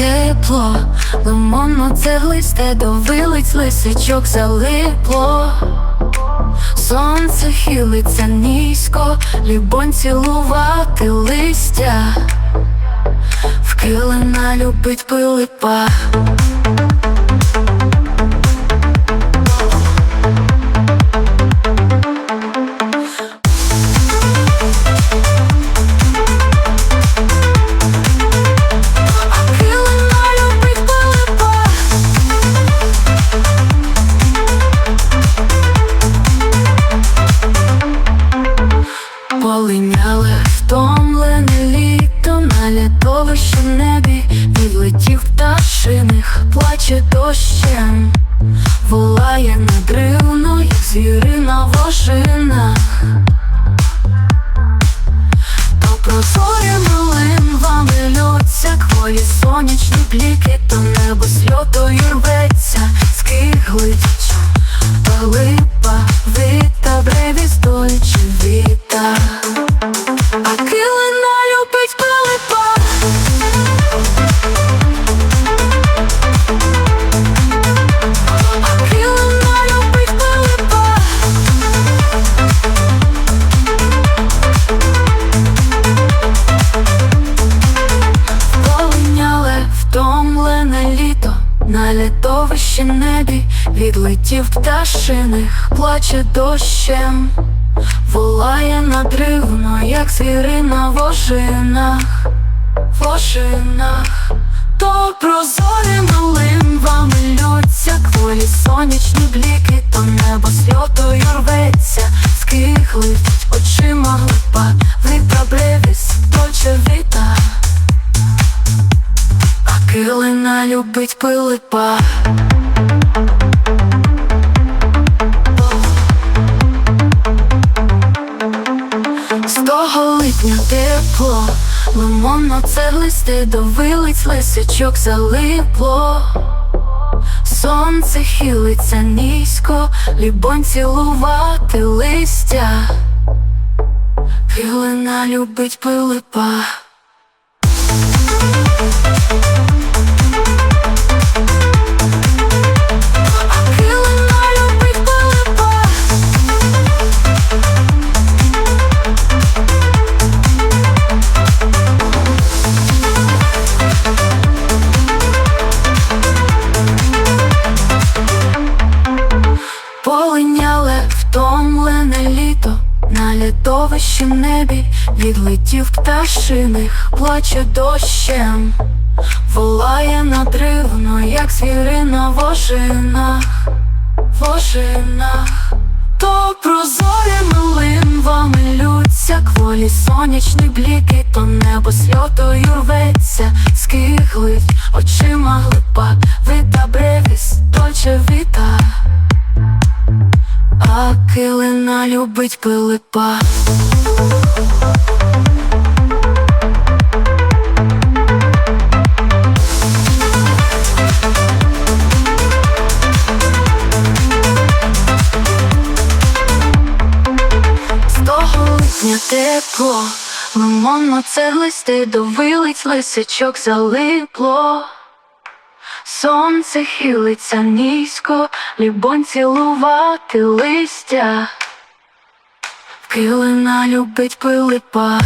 Тепло, лимонно цеглисте до вилиць лисичок залипло. Сонце хилиться низько, лібонь цілувати листя, вкилена любить пилипа. Полиняле втомлене літовище небі Відлетів пташиних, плаче дощем літовищі небі відлетів пташиних, плаче дощем, волає надривно, як звіри на вожинах, вожинах, то прозорі малим вам лються, кволі сонячні бліки, то небо сльотою рветься, скихлить очима глипа, випра бревіс, дольче віта. Килина любить пилипа. Тепло, лимонно листи до вилиць лисичок залипло. Сонце хилиться низько, лібонь цілувати листя. Пілина любить пилипа. Полиняле втомлене літо. На літовищі небі відлетів пташиних, плаче дощем, волає надривно, як звіри на вожинах, вожинах, то прозорі милин вами лються, кволі сонячні бліки, то небо сльотою рветься, скиглить любить пилипа. Липня тепло, лимонно цеглисте до вилиць лисичок залипло. Сонце хилиться низько, лібонь цілувати листя. Килина любить пилипа.